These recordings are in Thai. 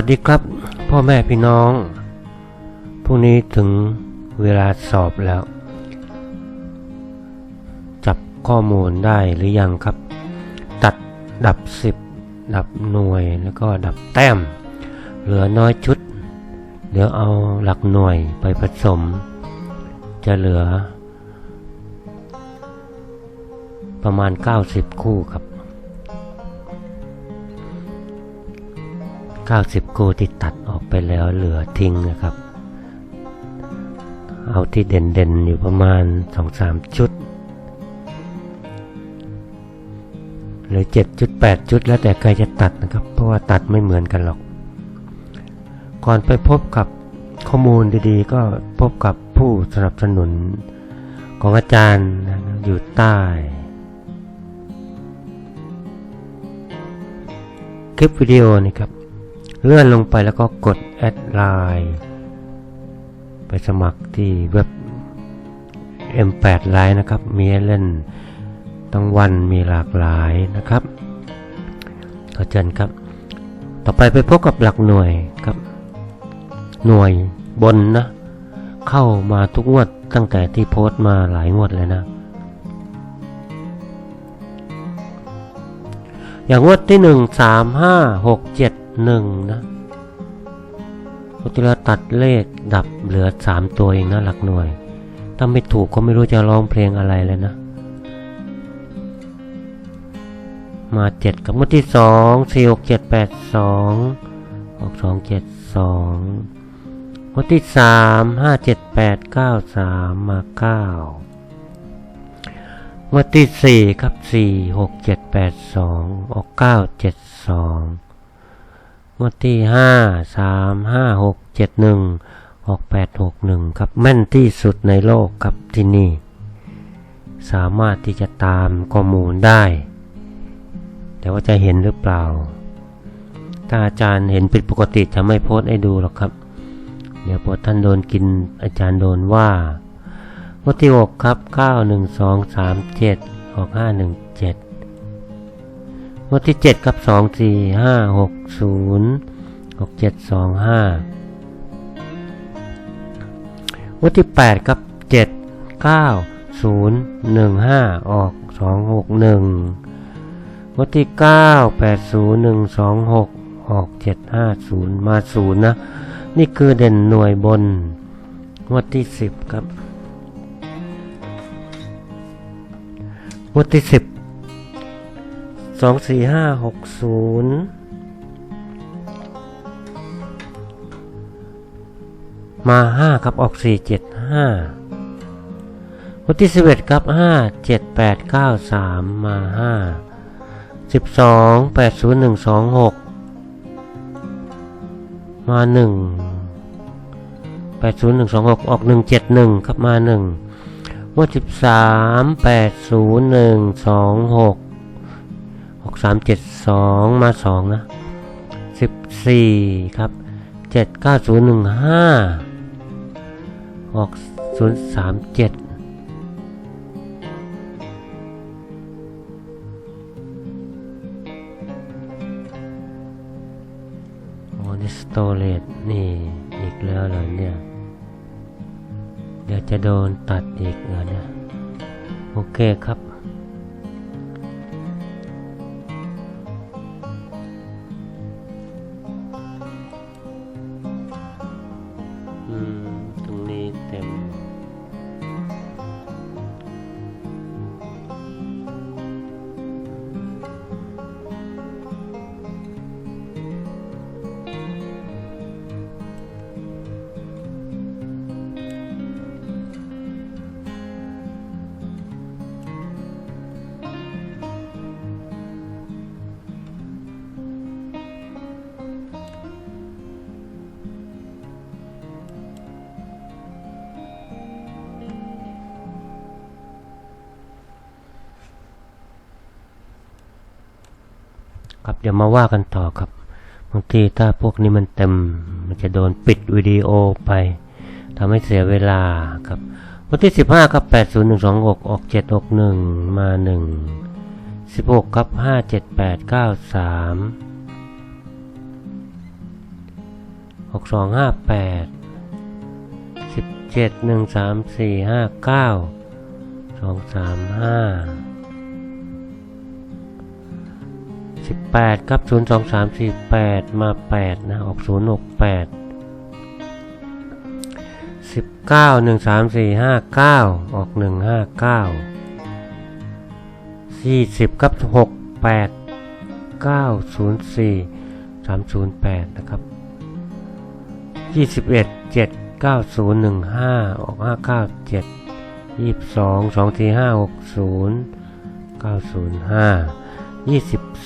สวัสดีครับ พ่อแม่พี่น้องพรุ่งนี้ถึงเวลาสอบแล้ว จับข้อมูลได้หรือยังครับ ตัดดับ 10 ดับหน่วยแล้วก็ดับแต้ม เหลือน้อยชุด เดี๋ยวเอาหลักหน่วยไปผสม จะเหลือ ประมาณ 90 คู่ครับ 90คู่ที่ตัดออกไปแล้วเหลือทิ้งนะครับ เอาที่เด่นๆอยู่ประมาณ 2-3 ชุด หรือ7จุด8จุดแล้วแต่ใครจะตัดนะครับ เพราะว่าตัดไม่เหมือนกันหรอก ก่อนไปพบกับข้อมูลดีๆ ก็พบกับผู้สนับสนุนของอาจารย์อยู่ใต้คลิปวิดีโอนี่ครับ เลื่อนลงไปแล้วก็กดแอดไลน์ไปสมัครที่เว็บ M8 ไลน์นะครับ มีเล่นทั้งวันมีหลากหลายนะครับขอเชิญครับ ต่อไปไปพบกับหลักหน่วยครับ หน่วยบนนะ เข้ามาทุกงวดตั้งแต่ที่โพสต์มาหลายงวดเลยนะ อย่างงวดที่หนึ่งสามห้าหกเจ็ด หนึ่งนะงวดที่เราตัดเลขดับเหลือสามตัวเองนะหลักหน่วย ถ้าไม่ถูกก็ไม่รู้จะร้องเพลงอะไรเลยนะ มาเจ็ดกับงวดที่สองสี่หกเจ็ดแปดสองหกสองเจ็ดสองงวดที่สามห้าเจ็ดแปดเก้าสามมาเก้างวดที่สี่ครับสี่หกเจ็ดแปดสองออกเก้าเจ็ดสอง งวดที่ห้าสามห้าหกเจ็ดหนึ่งออกแปดหกหนึ่งครับแม่นที่สุดในโลกครับที่นี่ สามารถที่จะตามข้อมูลได้ แต่ว่าจะเห็นหรือเปล่า ถ้าอาจารย์เห็นผิดปกติจะไม่โพสให้ดูหรอกครับ เดี๋ยวพอท่านโดนกินอาจารย์โดนว่างวดที่หกครับเก้าหนึ่งสองสามเจ็ดออกห้าหนึ่งเจ็ดงวดที่เจ็ดครับสองสี่ห้าหก ศูนย์หกเจ็ดสองห้างวดที่แปดครับเจ็ดเก้าศูนย์หนึ่งห้าออกสองหกหนึ่งงวดที่เก้าแปดศูนย์หนึ่งสองหกออกเจ็ดห้าศูนย์มาศูนย์นะ นี่คือเด่นหน่วยบนงวดที่สิบครับงวดที่สิบสองสี่ห้าหกศูนย์ มาห้าครับออกสี่เจ็ดห้างวดที่สิบเอ็ดครับห้าเจ็ดแปดเก้าสามมาห้าสิบสองแปดศูนย์หนึ่งสองหกมาหนึ่งแปดศูนย์หนึ่งสองหกออกหนึ่งเจ็ดหนึ่งครับมาหนึ่งงวดสิบสามแปดศูนย์หนึ่งสองหกหกสามเจ็ดสองมาสองนะสิบสี่ครับเจ็ดเก้าศูนย์หนึ่งห้า หกศูนย์สามเจ็ดโอ้นี่สโตเลตนี่อีกแล้วเหรอเนี่ย เดี๋ยวจะโดนตัดอีกเหรอเนี่ย โอเคครับ ครับเดี๋ยวมาว่ากันต่อครับบางทีถ้าพวกนี้มันเต็มมันจะโดนปิดวิดีโอไปทำให้เสียเวลาครับวันที่ 15 ครับ 80126 ออก 761 มา 1 16 ครับ 57893หกสองห้าแปด สิบแปดครับศูนย์สองสามสี่แปดมาแปดนะ ออกศูนย์หกแปดสิบเก้าหนึ่งสามสี่ห้าเก้าออกหนึ่งห้าเก้าสี่สิบครับหกแปดเก้าศูนย์สี่สามศูนย์แปดนะครับยี่สิบเอ็ดเจ็ดเก้าศูนย์หนึ่งห้าออกห้าเก้าเจ็ดยี่สิบสอง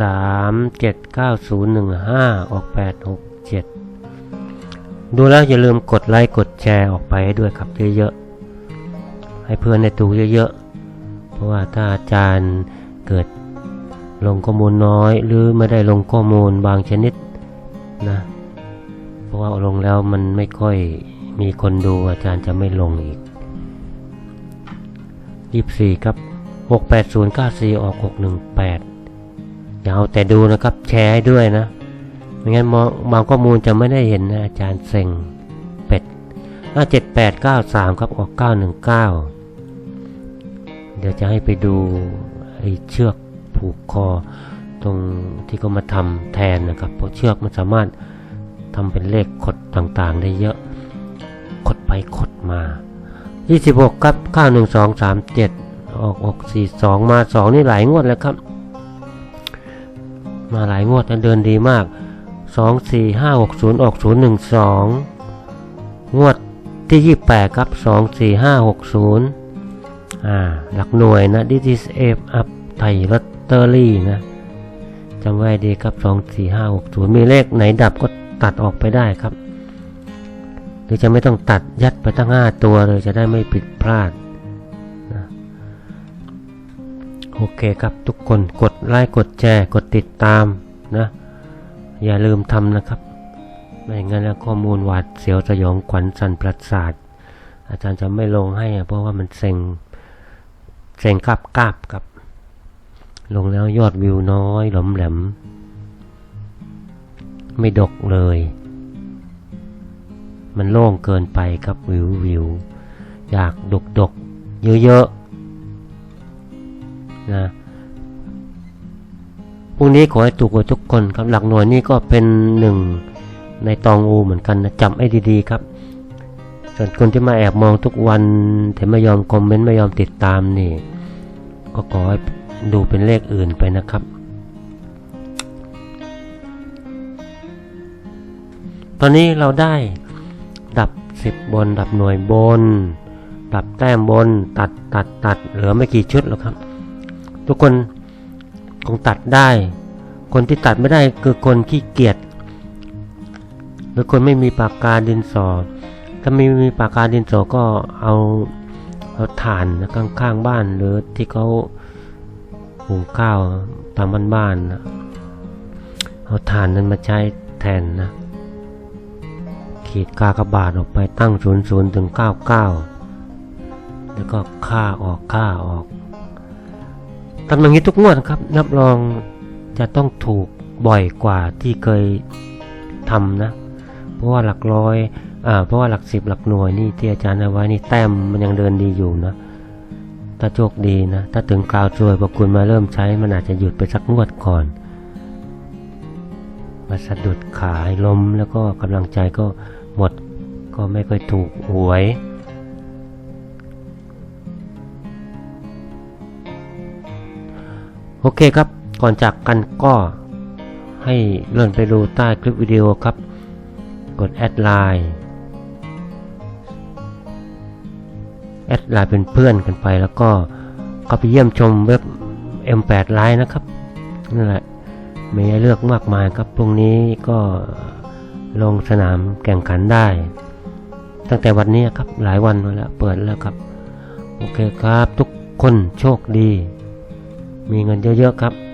สามเจ็ดเก้าศูนย์หนึ่งห้าออกแปดหกเจ็ดดูแล้วอย่าลืมกดไลค์กดแชร์ออกไปให้ด้วยครับเยอะๆให้เพื่อนในตูเยอะๆเพราะว่าถ้าอาจารย์เกิดลงข้อมูลน้อยหรือไม่ได้ลงข้อมูลบางชนิดนะเพราะว่าลงแล้วมันไม่ค่อยมีคนดูอาจารย์จะไม่ลงอีกยี่สี่ครับหกแปดศูนย์เก้าสี่ออกหกหนึ่งแปด อย่าเอาแต่ดูนะครับ แชร์ให้ด้วยนะไม่งั้นมองบางข้อมูลจะไม่ได้เห็นนะอาจารย์เซ็งเป็ดห้าเจ็ดแปดเก้าสามครับออกเก้าหนึ่งเก้าเดี๋ยวจะให้ไปดูไอ้เชือกผูกคอ ตรงที่เขามาทำแทนนะครับ เพราะเชือกมันสามารถทำเป็นเลขขดต่างๆ ได้เยอะขดไปขดมา 26 ครับ 91237 ออก 642 มา 2 นี่หลายงวดแล้วครับ มาหลายงวดนะเดินดีมาก 2 4 5 6 0 ออก 012 งวดที่ 28 ครับ 2 4 5 6 0 อ่า หลักหน่วยนะ This is F up ไทยลอตเตอรี่นะจำไว้ดีครับ 2 4 5 6 0 มีเลขไหนดับก็ตัดออกไปได้ครับ หรือจะไม่ต้องตัดยัดไปทั้ง 5 ตัวเลยจะได้ไม่ผิดพลาด โอเคครับทุกคนกดไลค์กดแชร์กดติดตามนะ อย่าลืมทำนะครับ ไม่งั้นแล้วข้อมูลหวาดเสียวสยองขวัญสั่นประสาท อาจารย์จะไม่ลงให้เพราะว่ามันเซ็งเซ็งกราบกราบกับ ลงแล้วยอดวิวน้อยหลอมแหลม ไม่ดกเลย มันโล่งเกินไปครับวิววิวอยากดกดกเยอะๆ นะพรุ่งนี้ขอให้ถูกกับทุกคนครับหลักหน่วยนี่ก็เป็นหนึ่งในตองอูเหมือนกันนะจำให้ดีๆครับ ส่วนคนที่มาแอบมองทุกวันแต่ไม่ยอมคอมเมนต์ไม่ยอมติดตามนี่ ก็ขอให้ดูเป็นเลขอื่นไปนะครับตอนนี้เราได้ดับสิบบน ดับหน่วยบน ดับแต้มบน ตัดตัดตัดเหลือไม่กี่ชุดหรอกครับ ทุกคนคงตัดได้ คนที่ตัดไม่ได้คือคนขี้เกียจหรือคนไม่มีปากกาดินสอ ถ้าไม่มีปากกาดินสอก็เอาเอาถ่านนะข้างๆบ้านหรือที่เขาหุงข้าวตามบ้านๆนะเอาถ่านนั้นมาใช้แทนนะ ขีดกากบาทออกไปตั้ง0 0ถึง99แล้วก็ค่าออกค่าออก ทำอย่างนี้ทุกงวดครับรับรองจะต้องถูกบ่อยกว่าที่เคยทำนะ เพราะว่าหลักร้อยอ่าเพราะว่าหลักสิบหลักหน่วยนี่ที่อาจารย์เอาไว้นี่แต้มมันยังเดินดีอยู่นะถ้าโชคดีนะ ถ้าถึงคราวช่วยพอคุณมาเริ่มใช้ มันอาจจะหยุดไปสักงวดก่อน มาสะดุดขายล้มแล้วก็กำลังใจก็หมดก็ไม่ค่อยถูกหวย โอเคครับ ก่อนจากกันก็ให้เลื่อนไปดูใต้คลิปวิดีโอครับ กดแอดไลน์แอดไลน์เป็นเพื่อนกันไปแล้วก็เข้าไปเยี่ยมชมเว็บ M8 ไลน์นะครับนั่นแหละมีให้เลือกมากมายครับพรุ่งนี้ก็ลงสนามแข่งขันได้ ตั้งแต่วันนี้ครับหลายวันแล้วเปิดแล้วครับ โอเคครับทุกคนโชคดี มีเงินเยอะๆครับ